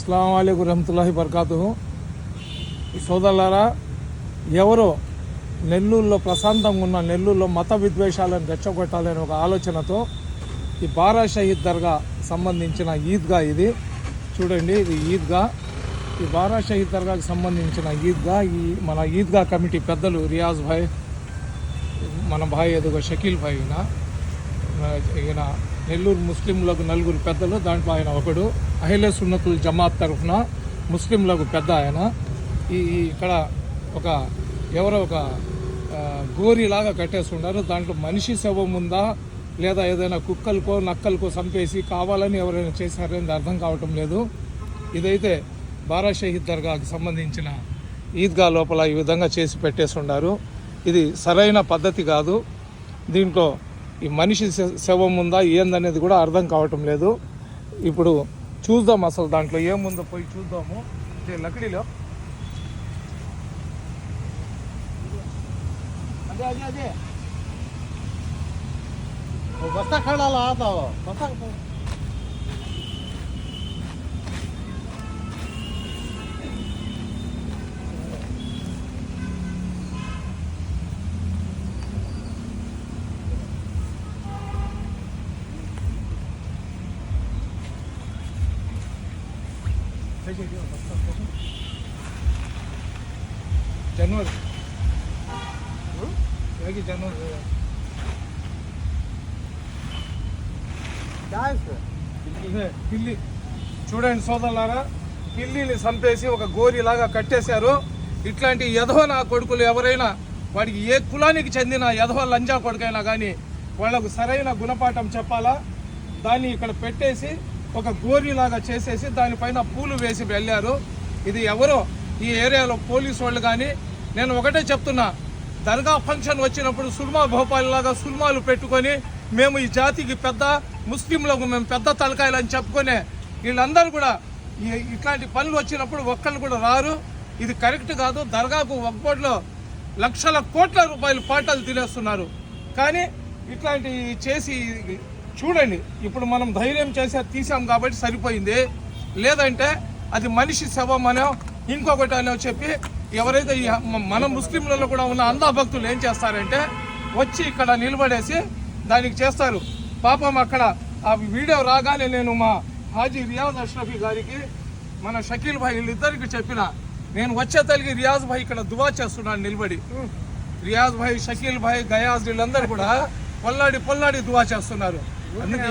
అస్సలం అయికు రహమతుల్లాహి బర్కాతు సోదరులారా ఎవరో నెల్లూరులో ప్రశాంతంగా ఉన్న నెల్లూరులో మత విద్వేషాలను రెచ్చగొట్టాలనే ఒక ఆలోచనతో ఈ బారా షహీద్ దర్గా సంబంధించిన ఈద్గా ఇది. చూడండి ఇది ఈద్గా. ఈ బారా షహీద్ దర్గాకి సంబంధించిన ఈద్గా ఈ మన ఈద్గా కమిటీ పెద్దలు రియాజ్ భాయ్ మన భాయ్ ఎదుగు షకీల్ భాయ్ ఈయన ఈయన నెల్లూరు ముస్లింలకు నలుగురు పెద్దలు దాంట్లో ఆయన ఒకడు. అహిలే సున్నతుల్ జమాత్ తరఫున ముస్లింలకు పెద్ద ఆయన. ఈ ఇక్కడ ఒక ఎవరో ఒక గోరీలాగా గోరిలాగా కట్టేసి ఉన్నారు. దాంట్లో మనిషి శవం ఉందా? లేదా ఏదైనా కుక్కలకో నక్కలకో చంపేసి కావాలని ఎవరైనా చేశారనేది అర్థం కావటం లేదు. ఇదైతే బారా షహీద్ దర్గాకి సంబంధించిన ఈద్గా లోపల ఈ విధంగా చేసి పెట్టేసి ఉన్నారు. ఇది సరైన పద్ధతి కాదు. దీంట్లో ఈ మనిషి శవం ఉందా ఏందనేది కూడా అర్థం కావటం లేదు. ఇప్పుడు చూద్దాం అసలు దాంట్లో ఏముందో పోయి చూద్దాము. లకడీలో. అదే అదే అదే. బస్తా కడాలా బస్తా జనవరి. యోగి జనవరి. పిల్లి. చూడండి సోదరులారా పిల్లిని చంపేసి ఒక గోరిలాగా కట్టేశారు. ఇట్లాంటి యధో నా కొడుకులు ఎవరైనా వాడికి ఏ కులానికి చెందిన యధో లంజా కొడుకైనా కానీ వాళ్ళకు సరైన గుణపాఠం చెప్పాలా? దాన్ని ఇక్కడ పెట్టేసి ఒక గోరిలాగా చేసేసి దానిపైన పూలు వేసి వెళ్ళారు. ఇది ఎవరో ఈ ఏరియాలో పోలీసు వాళ్ళు కానీ నేను ఒకటే చెప్తున్నా దర్గా ఫంక్షన్ వచ్చినప్పుడు సుల్మా భోపాల్ లాగా సుల్మాలు పెట్టుకొని మేము ఈ జాతికి పెద్ద ముస్లింలకు మేము పెద్ద తలకాయలు అని వీళ్ళందరూ కూడా ఇట్లాంటి పనులు వచ్చినప్పుడు ఒక్కళ్ళు కూడా రారు. ఇది కరెక్ట్ కాదు. దర్గాకు ఒక్కోట్లో లక్షల కోట్ల రూపాయలు పాటలు తినేస్తున్నారు. కానీ ఇట్లాంటి చేసి చూడండి ఇప్పుడు మనం ధైర్యం చేసే తీసాం కాబట్టి సరిపోయింది. లేదంటే అది మనిషి శవం అనో ఇంకొకటి అనో చెప్పి ఎవరైతే ఈ మన ముస్లింలలో కూడా ఉన్న అందా భక్తులు ఏం చేస్తారంటే వచ్చి ఇక్కడ నిలబడేసి దానికి చేస్తారు. పాపం అక్కడ ఆ వీడియో రాగానే నేను మా హాజీ రియాజ్ అష్రఫీ గారికి మన షకీల్ భాయ్ వీళ్ళిద్దరికి చెప్పిన నేను వచ్చే తల్లికి రియాజ్ భాయ్ ఇక్కడ దువా చేస్తున్నాను నిలబడి రియాజ్ భాయ్ షకీల్ భాయ్ గయాజ్ వీళ్ళందరూ కూడా పొల్లాడి పొల్లాడి దువా చేస్తున్నారు. ఎందుకు